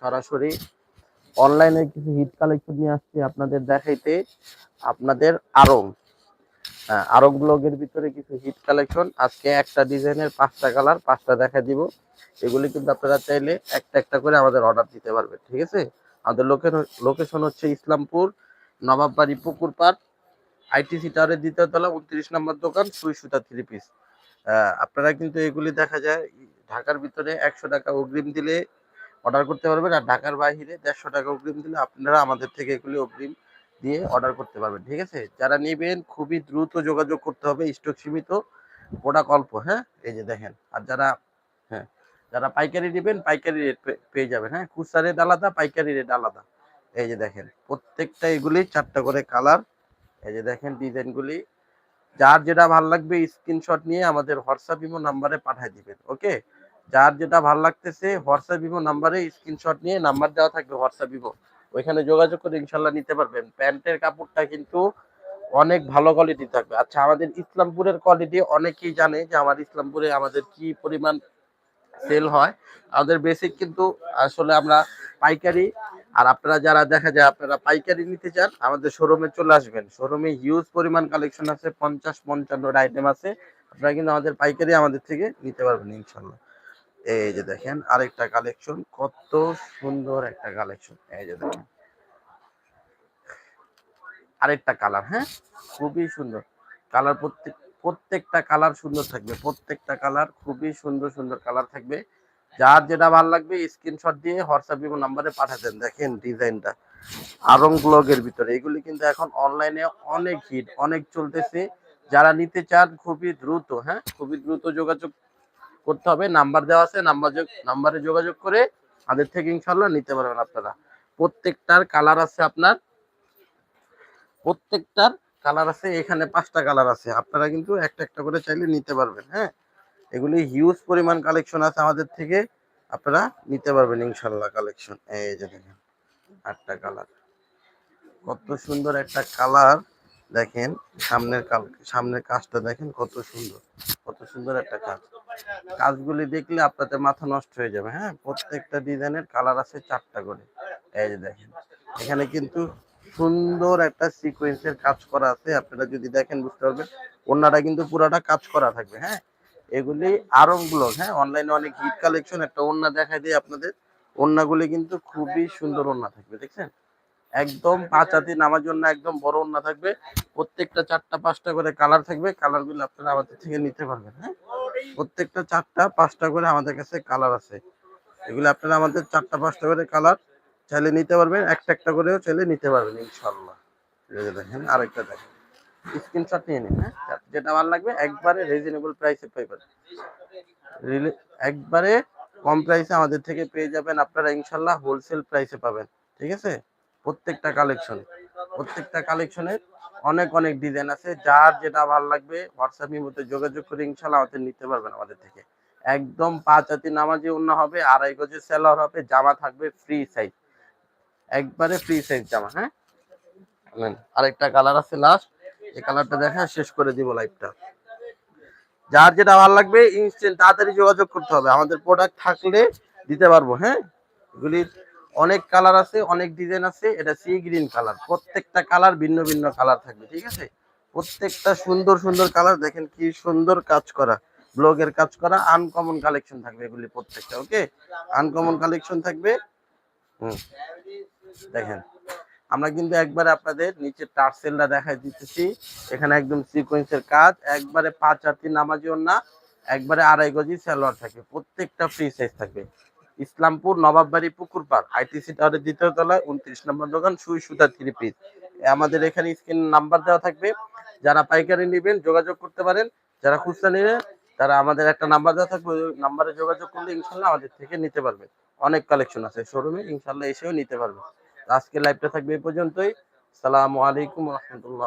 সরাসরি অনলাইনে কিছু হিট কালেকশন নিয়ে আসছি আপনাদের দেখাইতে। আপনাদের আরং হ্যাঁ আরং ব্লগের ভিতরে কিছু হিট কালেকশন আজকে একটা ডিজাইনের পাঁচটা কালার পাঁচটা দেখা দিব। এগুলি কিন্তু আপনারা চাইলে একটা একটা করে আমাদের অর্ডার দিতে পারবেন, ঠিক আছে? আমাদের লোকেশন হচ্ছে ইসলামপুর, নবাববাড়ি পুকুর পাড় আইটিসি টাওয়ারের দ্বিতীয় তলা, উনত্রিশ নম্বর দোকান সুই সুতা থ্রি পিস আপনারা কিন্তু এগুলি দেখা যায়, ঢাকার ভিতরে একশো টাকা অগ্রিম দিলে অর্ডার করতে পারবেন আর ঢাকার বাইরে দেড়শো টাকা অগ্রিম দিলে আপনারা আমাদের থেকে এগুলি অগ্রিম দিয়ে অর্ডার করতে পারবেন, ঠিক আছে? যারা নেবেন খুবই দ্রুত যোগাযোগ করতে হবে স্টক সীমিত প্রোডাক্ট অল্প হ্যাঁ? এই যে দেখেন, আর যারা হ্যাঁ যারা পাইকারি নেবেন, পাইকারি রেট পেয়ে যাবেন হ্যাঁ? খুচরা রেট আলাদা, পাইকারি রেট আলাদা। এই যে দেখেন, প্রত্যেকটা এগুলি চারটা করে কালার এই যে দেখেন ডিজাইনগুলি। যার যেটা ভালো লাগবে স্ক্রিনশট নিয়ে আমাদের হোয়াটসঅ্যাপ ইমো নাম্বারে পাঠিয়ে দিবেন ওকে যার যেটা ভালো লাগতেছে হোয়াটসঅ্যাপ ইমো নাম্বারে স্ক্রিনশট নিয়ে নাম্বার দেওয়া থাকবে হোয়াটসঅ্যাপ ভিভো ওইখানে যোগাযোগ করে ইনশাল্লাহ নিতে পারবেন। প্যান্টের কাপড়টা কিন্তু অনেক ভালো কোয়ালিটি থাকবে। আচ্ছা আমাদের ইসলামপুরের কোয়ালিটি অনেকেই জানে যে আমার ইসলামপুরে আমাদের কি পরিমাণ সেল হয়। আমাদের বেসিক কিন্তু আসলে আমরা পাইকারি, আর আপনারা যারা দেখা যায় আপনারা পাইকারি নিতে চান, আমাদের শোরুমে চলে আসবেন। শোরুমে হিউজ পরিমাণ কালেকশন আছে, পঞ্চাশ পঞ্চান্নটা আইটেম আছে। আপনারা কিন্তু আমাদের পাইকারি আমাদের থেকে নিতে পারবেন ইনশাল্লাহ। এই যে দেখেন, আরেকটা কালেকশন কত সুন্দর একটা কালেকশন এই যে দেখেন। আরেকটা কালার হ্যাঁ? খুবই সুন্দর। কালার প্রত্যেক, প্রত্যেকটা কালার সুন্দর থাকবে। প্রত্যেকটা কালার খুবই সুন্দর সুন্দর কালার থাকবে। যার যেটা ভালো লাগবে স্ক্রিনশট দিয়ে হোয়াটসঅ্যাপ ইমো নাম্বারে পাঠাতেন। দেখেন ডিজাইনটা। আরং ব্লগের ভিতরে। এগুলি কিন্তু এখন অনলাইনে অনেক হিট অনেক চলতেছে। যারা নিতে চান, খুবই দ্রুত হ্যাঁ? খুবই দ্রুত যোগাযোগ করতে হবে, নাম্বার দেওয়া আছে, নাম্বার নাম্বারে যোগাযোগ করে আমাদের থেকে ইনশাল্লাহ নিতে পারবেন আপনারা। প্রত্যেকটার কালার আছে আপনার, প্রত্যেকটার কালার আছে, এখানে পাঁচটা কালার আছে। আপনারা কিন্তু একটা একটা করে চাইলে নিতে পারবেন হ্যাঁ? এগুলি হিউজ পরিমাণ কালেকশন আছে আমাদের থেকে, আপনারা নিতে পারবেন ইনশাল্লাহ কালেকশন এই যে দেখেন, আটটা কালার। কত সুন্দর একটা কালার। দেখেন, সামনের কাল, সামনের কাজটা দেখেন কত সুন্দর কত সুন্দর একটা কাজ। কাজগুলি দেখলে আপনাদের মাথা নষ্ট হয়ে যাবে হ্যাঁ? প্রত্যেকটা ডিজাইনের কালার আছে চারটা করে। এই যে দেখেন, এখানে কিন্তু সুন্দর একটা সিকোয়েন্সের কাজ করা আছে। আপনারা যদি দেখেন, বুঝতে পারবেন ওনাটা কিন্তু পুরাটা কাজ করা থাকবে হ্যাঁ? এগুলি আরং ব্লগ হ্যাঁ? অনলাইনে অনেক হিট কালেকশন একটা ওন্না দেখাই দিই আপনাদের। ওন্নাগুলি কিন্তু খুবই সুন্দর ওন্না থাকবে, দেখছেন? একদম পাঁচ হাতি নামার জন্য একদম বড় ওন্না থাকবে। প্রত্যেকটা চারটা, পাঁচটা করে কালার থাকবে। কালারগুলো আপনারা আমাদের থেকে নিতে পারবেন হ্যাঁ? প্রত্যেকটা চারটা, পাঁচটা করে আমাদের কাছে কালার আছে। এগুলো আপনারা আমাদের চারটা, পাঁচটা করে কালার চাইলে নিতে পারবেন, একটা একটা করেও চাইলে নিতে পারবেন ইনশাল্লাহ দেখেন, আরেকটা দেখেন। স্ক্রিনশট নিয়ে নিন হ্যাঁ? যেটা ভালো লাগবে, একবারে রিজনেবল প্রাইসে পাইবেন একবারে কম প্রাইসে আমাদের থেকে পেয়ে যাবেন আপনারা ইনশাল্লাহ হোলসেল প্রাইসে পাবেন, ঠিক আছে? প্রত্যেকটা কালেকশন প্রত্যেকটা কালেকশনের অনেক অনেক ডিজাইন আছে। যার যেটা ভালো লাগবে হোয়াটসঅ্যাপের মধ্যে যোগাযোগ করে ইনশাল্লাহ আমাদের নিতে পারবেন আমাদের থেকে। একদম পাঁচ হাতি নামাজি অন্য হবে, আড়াই গজের সেলার হবে, জামা থাকবে ফ্রি সাইজ একবারে ফ্রি সাইজ জামা হ্যাঁ? আরেকটা কালার আছে লাস্ট এই কালারটা দেখা শেষ করে দিব লাইভটা যার যেটা ভালো লাগবে ইনস্ট্যান্ট তাড়াতাড়ি যোগাযোগ করতে হবে। আমাদের প্রোডাক্ট থাকলে দিতে পারব হ্যাঁ? এগুলির অনেক কালার আছে, অনেক ডিজাইন আছে, এটা সি গ্রিন কালার প্রত্যেকটা কালার ভিন্ন ভিন্ন কালার থাকবে, ঠিক আছে? প্রত্যেকটা সুন্দর সুন্দর কালার দেখেন কি সুন্দর কাজ করা। ব্লগের কাজ করা আনকমন কালেকশন থাকবে এগুলি প্রত্যেকটা ওকে আনকমন কালেকশন থাকবে। হুম, দেখেন। আমরা কিন্তু একবারে আপনাদের নিচে টার্সেলটা দেখাই দিতেছি। এখানে একদম সিকোয়েন্সের কাজ, একবারে পাঁচ হাতি নামাজি না একবারে আড়াই গজি সালোয়ার থাকে, প্রত্যেকটা ফ্রি সাইজ থাকবে। ইসলামপুর, নবাববাড়ি পুকুর পার আইটিসি টাওয়ারের দ্বিতীয় তলায় উনত্রিশ নম্বর দোকান, সুই সুতা থ্রি পিস। আমাদের এখানে স্ক্রিন নাম্বার দেওয়া থাকবে। যারা পাইকারি নেবেন, যোগাযোগ করতে পারেন। যারা খুচরা নেবেন, তারা আমাদের একটা নাম্বার দেওয়া থাকবে। ওই নাম্বারে যোগাযোগ করলে ইনশাল্লাহ আমাদের থেকে নিতে পারবে। অনেক কালেকশন আছে শোরুমে, ইনশাল্লাহ এসেও নিতে পারবে। আজকে লাইভটা থাকবে এই পর্যন্তই। সালামু আলাইকুম রহমতুল্লাহ।